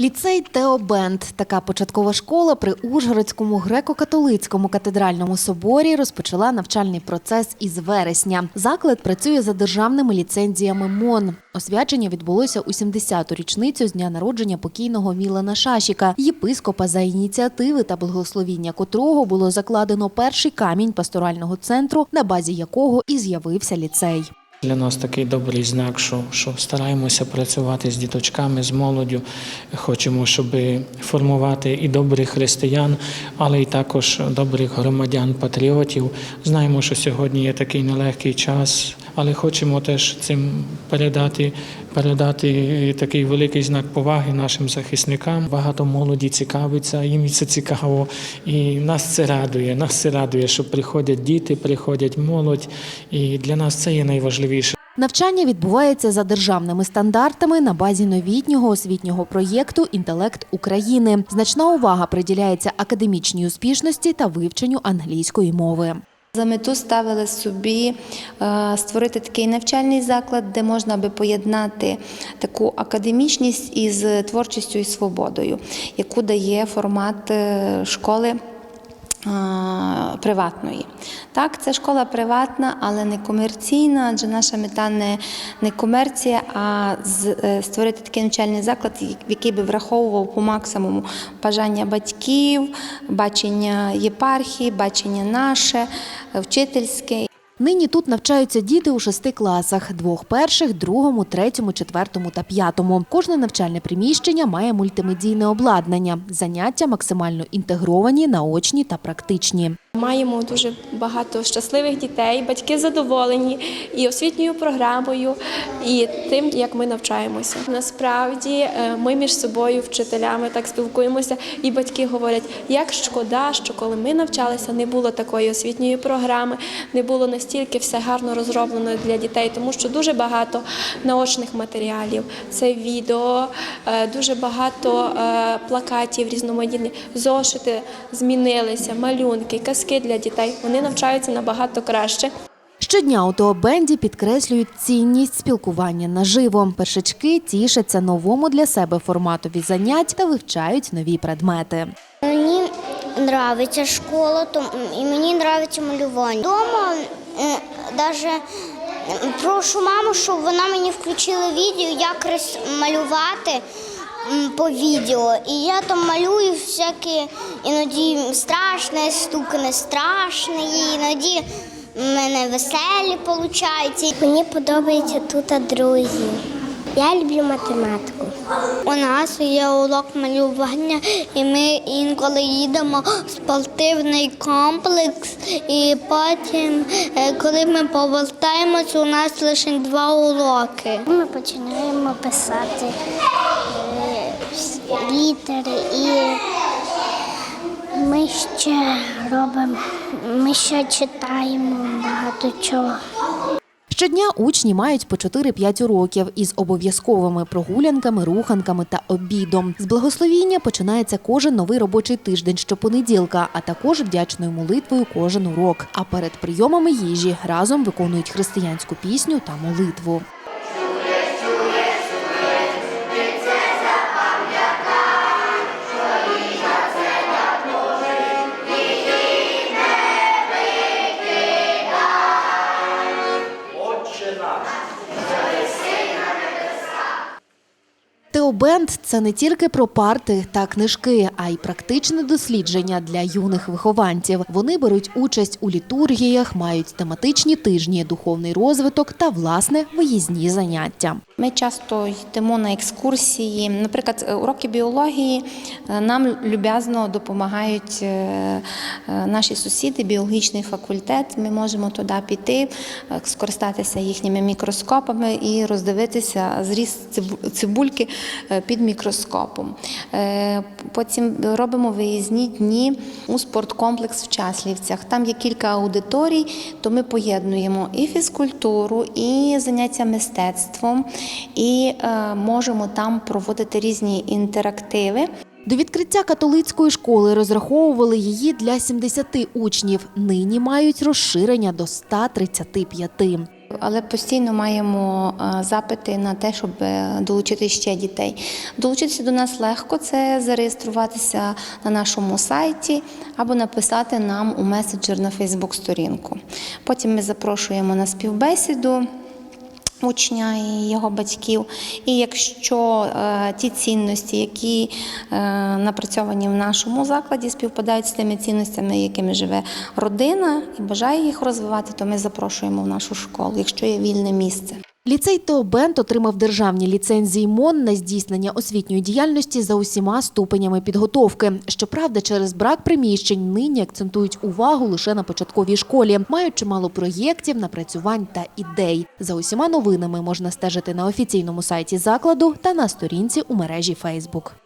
Ліцей Теобенд – така початкова школа при Ужгородському греко-католицькому катедральному соборі розпочала навчальний процес із вересня. Заклад працює за державними ліцензіями МОН. Освячення відбулося у 70-ту річницю з дня народження покійного Мілана Шашіка, єпископа за ініціативи та благословіння котрого було закладено перший камінь пасторального центру, на базі якого і з'явився ліцей. Для нас такий добрий знак, що, що стараємося працювати з діточками, з молоддю. Хочемо, щоб формувати і добрих християн, але й також добрих громадян, патріотів. Знаємо, що сьогодні є такий нелегкий час, але хочемо теж цим передати, передати такий великий знак поваги нашим захисникам. Багато молоді цікавиться, їм це цікаво, і нас це радує. Нас це радує, що приходять діти, приходять молодь, і для нас це є найважливіше. Навчання відбувається за державними стандартами на базі новітнього освітнього проєкту Інтелект України. Значна увага приділяється академічній успішності та вивченню англійської мови. За мету ставили собі е, створити такий навчальний заклад, де можна би поєднати таку академічність із творчістю і свободою, яку дає формат е, школи. Приватної. Так, це школа приватна, але не комерційна, адже наша мета не, не комерція, а з, е, створити такий навчальний заклад, який би враховував по максимуму бажання батьків, бачення єпархії, бачення наше, е, вчительське. Нині тут навчаються діти у шести класах: двох перших, другому, третьому, четвертому та п'ятому. Кожне навчальне приміщення має мультимедійне обладнання. Заняття максимально інтегровані, наочні та практичні. Маємо дуже багато щасливих дітей, батьки задоволені і освітньою програмою, і тим, як ми навчаємося. Насправді е, ми між собою, вчителями, так спілкуємося, і батьки говорять, як шкода, що коли ми навчалися, не було такої освітньої програми, не було настільки все гарно розроблено для дітей, тому що дуже багато наочних матеріалів. Це відео, е, дуже багато е, плакатів різноманітних, зошити змінилися, малюнки, казки для дітей. Вони навчаються набагато краще. Щодня у Теобенді підкреслюють цінність спілкування наживо. Першачки тішаться новому для себе форматові занять та вивчають нові предмети. Мені подобається школа, і мені подобається малювання. Дома навіть прошу маму, щоб вона мені включила відео, як малювати по відео. І я там малюю всякі іноді страшне, штуки не страшні, іноді в мене веселі виходять. Мені подобається тут друзі. Я люблю математику. У нас є урок малювання, і ми інколи їдемо в спортивний комплекс, і потім, е, коли ми повертаємося, у нас лише два уроки. Ми починаємо писати літери і ми ще робимо, ми ще читаємо багато чого. Щодня учні мають по 4-5 уроків із обов'язковими прогулянками, руханками та обідом. З благословіння починається кожен новий робочий тиждень щопонеділка, а також вдячною молитвою кожен урок. А перед прийомами їжі разом виконують християнську пісню та молитву. Теобенд – це не тільки про парти та книжки, а й практичне дослідження для юних вихованців. Вони беруть участь у літургіях, мають тематичні тижні, духовний розвиток та власне виїзні заняття. Ми часто йдемо на екскурсії. Наприклад, уроки біології е, нам люб'язно допомагають е, е, наші сусіди, біологічний факультет. Ми можемо туди піти, е, скористатися їхніми мікроскопами і роздивитися зріст цибу- цибульки е, під мікроскопом. Е, Потім робимо виїзні дні у спорткомплекс в Часлівцях. Там є кілька аудиторій, то ми поєднуємо і фізкультуру, і заняття мистецтвом, і е, можемо там проводити різні інтерактиви. До відкриття католицької школи розраховували її для 70 учнів. Нині мають розширення до 135. але постійно маємо е, запити на те, щоб е, долучити ще дітей. Долучитися до нас легко це зареєструватися на нашому сайті або написати нам у меседжер на Фейсбук-сторінку. Потім ми запрошуємо на співбесіду учня і його батьків. І якщо е, ті цінності, які е, напрацьовані в нашому закладі, співпадають з тими цінностями, якими живе родина, і бажає їх розвивати, то ми запрошуємо в нашу школу, якщо є вільне місце. Ліцей Теобент отримав державні ліцензії МОН на здійснення освітньої діяльності за усіма ступенями підготовки. Щоправда, через брак приміщень нині акцентують увагу лише на початковій школі, мають чимало проєктів, напрацювань та ідей. За усіма новинами можна стежити на офіційному сайті закладу та на сторінці у мережі Фейсбук.